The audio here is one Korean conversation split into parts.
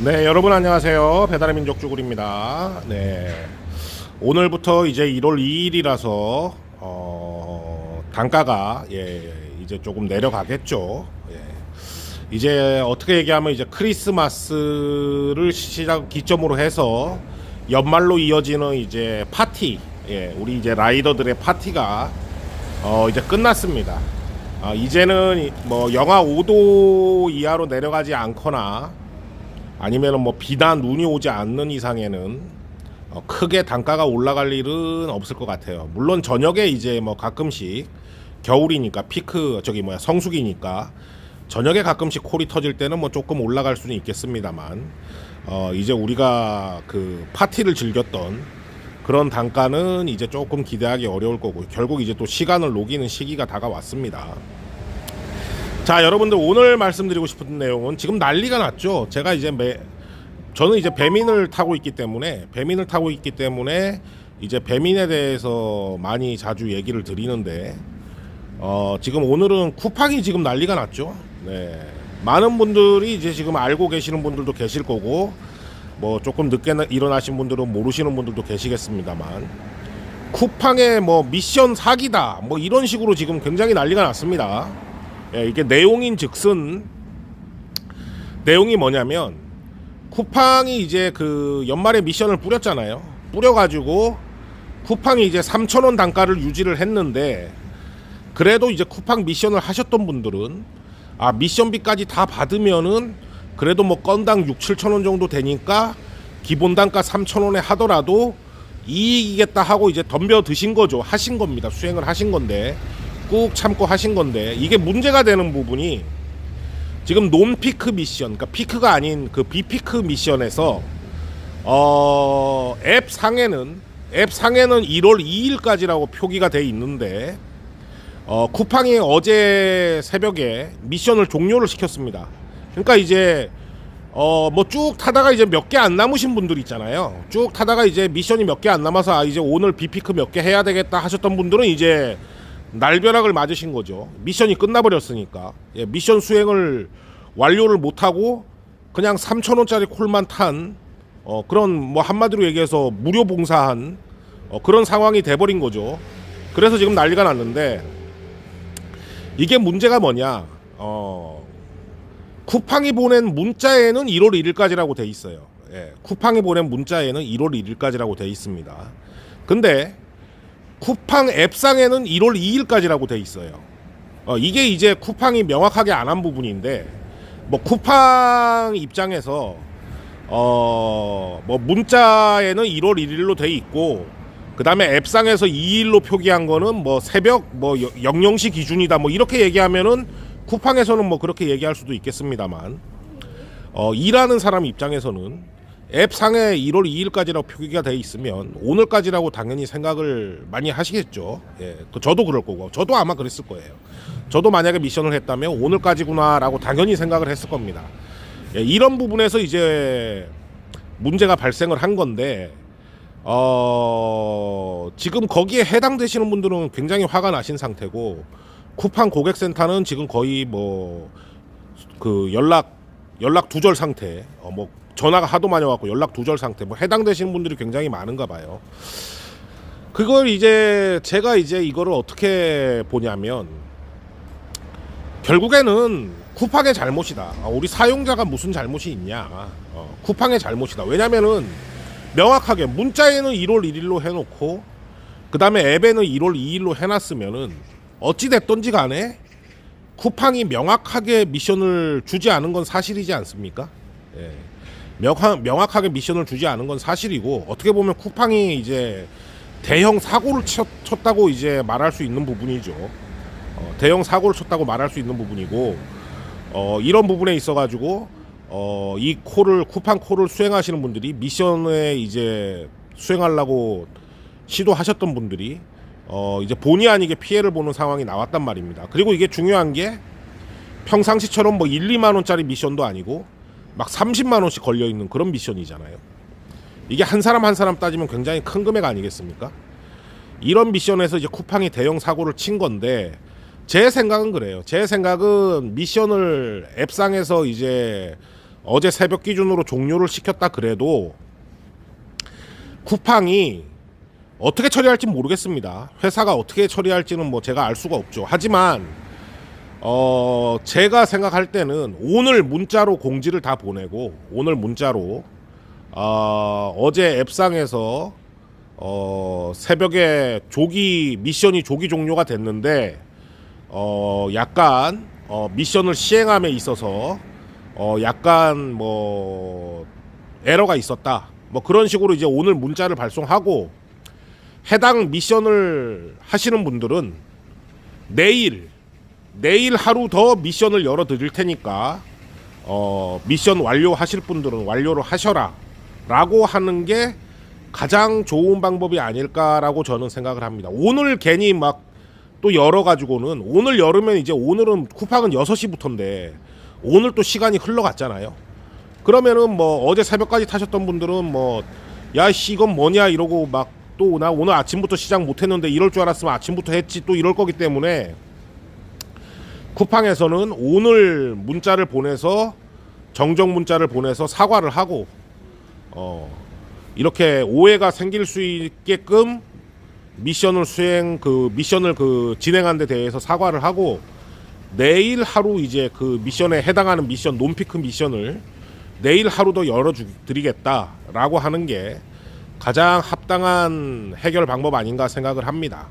네, 여러분 안녕하세요. 배달의 민족 쭈구리입니다. 네. 오늘부터 이제 1월 2일이라서 어, 단가가 예, 이제 조금 내려가겠죠. 예. 이제 어떻게 얘기하면 이제 크리스마스를 시작 기점으로 해서 연말로 이어지는 이제 파티, 예, 우리 이제 라이더들의 파티가 어, 이제 끝났습니다. 아, 이제는 이- 뭐 영하 5도 이하로 내려가지 않거나 아니면은 뭐 비나 눈이 오지 않는 이상에는 어, 크게 단가가 올라갈 일은 없을 것 같아요. 물론 저녁에 이제 뭐 가끔씩 겨울이니까 피크 저기 뭐야 성수기니까 저녁에 가끔씩 콜이 터질 때는 뭐 조금 올라갈 수는 있겠습니다만 어 이제 우리가 그 파티를 즐겼던 그런 단가는 이제 조금 기대하기 어려울 거고 결국 이제 또 시간을 녹이는 시기가 다가왔습니다. 자 여러분들 오늘 말씀드리고 싶은 내용은 지금 난리가 났죠. 제가 이제 매 저는 이제 배민을 타고 있기 때문에 배민을 타고 있기 때문에 이제 배민에 대해서 많이 자주 얘기를 드리는데 어 지금 오늘은 쿠팡이 지금 난리가 났죠. 네 많은 분들이 이제 지금 알고 계시는 분들도 계실 거고 뭐 조금 늦게 나- 일어나신 분들은 모르시는 분들도 계시겠습니다만 쿠팡의 뭐 미션 사기다 뭐 이런 식으로 지금 굉장히 난리가 났습니다. 예, 이게 내용인 즉슨 내용이 뭐냐면 쿠팡이 이제 그 연말에 미션을 뿌렸잖아요. 뿌려가지고 쿠팡이 이제 3,000원 단가를 유지를 했는데 그래도 이제 쿠팡 미션을 하셨던 분들은 아 미션비까지 다 받으면은 그래도 뭐 건당 6, 7천 원 정도 되니까 기본 단가 3천 원에 하더라도 이익이겠다 하고 이제 덤벼 드신 거죠. 하신 겁니다. 수행을 하신 건데 꾹 참고 하신 건데 이게 문제가 되는 부분이 지금 논 피크 미션, 그러니까 피크가 아닌 그 비피크 미션에서 어, 앱 상에는 앱 상에는 1월 2일까지라고 표기가 돼 있는데 어, 쿠팡이 어제 새벽에 미션을 종료를 시켰습니다. 그러니까 이제 어, 뭐 쭉 타다가 이제 몇 개 안 남으신 분들 있잖아요. 쭉 타다가 이제 미션이 몇 개 안 남아서 아, 이제 오늘 비피크 몇 개 해야 되겠다 하셨던 분들은 이제 날벼락을 맞으신 거죠. 미션이 끝나버렸으니까. 예, 미션 수행을 완료를 못하고 그냥 3,000원짜리 콜만 탄 어, 그런 뭐 한마디로 얘기해서 무료 봉사한 어, 그런 상황이 돼버린 거죠. 그래서 지금 난리가 났는데 이게 문제가 뭐냐? 어, 쿠팡이 보낸 문자에는 1월 1일까지라고 돼 있어요. 예, 쿠팡이 보낸 문자에는 1월 1일까지라고 돼 있습니다. 근데 쿠팡 앱상에는 1월 2일까지라고 돼 있어요. 어, 이게 이제 쿠팡이 명확하게 안 한 부분인데 뭐 쿠팡 입장에서 어 뭐 문자에는 1월 1일로 돼 있고 그다음에 앱상에서 2일로 표기한 거는 뭐 새벽 뭐 00시 기준이다 뭐 이렇게 얘기하면은 쿠팡에서는 뭐 그렇게 얘기할 수도 있겠습니다만 어 일하는 사람 입장에서는 앱 상에 1월 2일까지라고 표기가 돼 있으면 오늘까지라고 당연히 생각을 많이 하시겠죠. 예, 그 저도 그럴 거고, 저도 아마 그랬을 거예요. 저도 만약에 미션을 했다면 오늘까지구나라고 당연히 생각을 했을 겁니다. 예, 이런 부분에서 이제 문제가 발생을 한 건데, 어, 지금 거기에 해당되시는 분들은 굉장히 화가 나신 상태고, 쿠팡 고객센터는 지금 거의 뭐, 그 연락, 연락 두절 상태, 어, 뭐, 전화가 하도 많이 왔고 연락 두절 상태, 뭐 해당되시는 분들이 굉장히 많은가 봐요. 그걸 이제 제가 이제 이거를 어떻게 보냐면, 결국에는 쿠팡의 잘못이다. 아, 우리 사용자가 무슨 잘못이 있냐. 어, 쿠팡의 잘못이다. 왜냐면은 명확하게 문자에는 1월 1일로 해놓고 그 다음에 앱에는 1월 2일로 해놨으면은 어찌 됐던지 간에 쿠팡이 명확하게 미션을 주지 않은 건 사실이지 않습니까? 예. 명확, 명확하게 미션을 주지 않은 건 사실이고 어떻게 보면 쿠팡이 이제 대형 사고를 쳤, 쳤다고 이제 말할 수 있는 부분이죠. 어, 대형 사고를 쳤다고 말할 수 있는 부분이고 어, 이런 부분에 있어 가지고 어, 이 콜을 쿠팡 콜을 수행하시는 분들이 미션에 이제 수행하려고 시도하셨던 분들이 어, 이제 본의 아니게 피해를 보는 상황이 나왔단 말입니다. 그리고 이게 중요한 게 평상시처럼 뭐 1, 2만 원짜리 미션도 아니고 막 30만 원씩 걸려 있는 그런 미션이잖아요. 이게 한 사람 한 사람 따지면 굉장히 큰 금액 아니겠습니까? 이런 미션에서 이제 쿠팡이 대형 사고를 친 건데 제 생각은 그래요. 제 생각은 미션을 앱상에서 이제 어제 새벽 기준으로 종료를 시켰다 그래도 쿠팡이 어떻게 처리할지 모르겠습니다. 회사가 어떻게 처리할지는 뭐 제가 알 수가 없죠. 하지만 어 제가 생각할 때는 오늘 문자로 공지를 다 보내고 오늘 문자로 어, 어제 앱상에서 어, 새벽에 조기 미션이 조기 종료가 됐는데 어, 약간 어, 미션을 시행함에 있어서 어, 약간 뭐 에러가 있었다. 뭐 그런 식으로 이제 오늘 문자를 발송하고 해당 미션을 하시는 분들은 내일 내일 하루 더 미션을 열어 드릴 테니까 어, 미션 완료하실 분들은 완료를 하셔라 라고 하는 게 가장 좋은 방법이 아닐까라고 저는 생각을 합니다. 오늘 괜히 막 또 열어가지고는 오늘 열으면 이제 오늘은 쿠팡은 6시부터인데 오늘 또 시간이 흘러갔잖아요. 그러면은 뭐 어제 새벽까지 타셨던 분들은 뭐 야씨 이건 뭐냐 이러고 막 또 나 오늘 아침부터 시작 못했는데 이럴 줄 알았으면 아침부터 했지 또 이럴 거기 때문에 쿠팡에서는 오늘 문자를 보내서 정정 문자를 보내서 사과를 하고 어 이렇게 오해가 생길 수 있게끔 미션을 수행 그 미션을 그 진행한 데 대해서 사과를 하고 내일 하루 이제 그 미션에 해당하는 미션 논피크 미션을 내일 하루 더 열어 드리겠다라고 하는 게 가장 합당한 해결 방법 아닌가 생각을 합니다.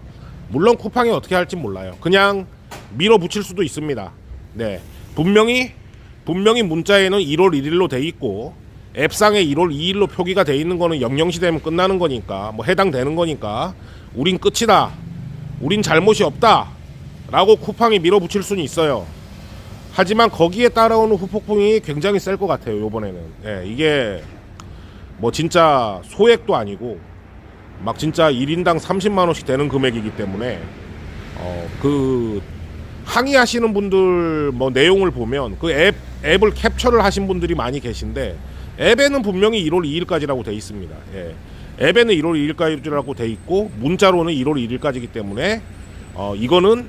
물론 쿠팡이 어떻게 할지 몰라요. 그냥 밀어붙일 수도 있습니다. 네. 분명히 분명히 문자에는 1월 1일로 돼 있고 앱상에 1월 2일로 표기가 돼 있는 거는 영영시 되면 끝나는 거니까 뭐 해당되는 거니까 우린 끝이다. 우린 잘못이 없다. 라고 쿠팡이 밀어붙일 수는 있어요. 하지만 거기에 따라오는 후폭풍이 굉장히 셀 것 같아요. 요번에는. 예, 이게 뭐 진짜 소액도 아니고 막 진짜 1인당 30만 원씩 되는 금액이기 때문에 어그 항의하시는 분들 뭐 내용을 보면 그 앱 앱을 캡처를 하신 분들이 많이 계신데 앱에는 분명히 1월 2일까지라고 돼 있습니다. 예. 앱에는 1월 2일까지라고 돼 있고 문자로는 1월 1일까지기 때문에 어 이거는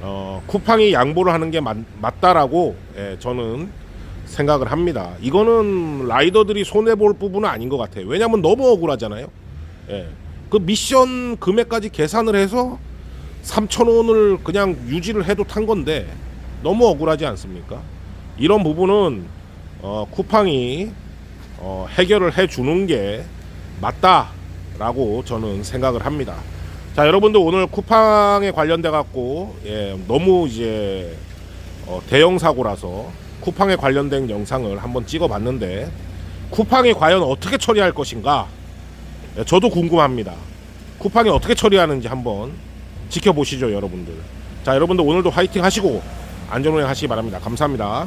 어 쿠팡이 양보를 하는 게 맞, 맞다라고 예, 저는 생각을 합니다. 이거는 라이더들이 손해 볼 부분은 아닌 것 같아요. 왜냐하면 너무 억울하잖아요. 예. 그 미션 금액까지 계산을 해서 3천 원을 그냥 유지를 해도 탄 건데 너무 억울하지 않습니까? 이런 부분은 어, 쿠팡이 어, 해결을 해 주는 게 맞다라고 저는 생각을 합니다. 자, 여러분들 오늘 쿠팡에 관련돼 갖고 예, 너무 이제 어, 대형 사고라서 쿠팡에 관련된 영상을 한번 찍어봤는데 쿠팡이 과연 어떻게 처리할 것인가? 예, 저도 궁금합니다. 쿠팡이 어떻게 처리하는지 한번 지켜보시죠, 여러분들. 자, 여러분들 오늘도 화이팅 하시고 안전운행 하시기 바랍니다. 감사합니다.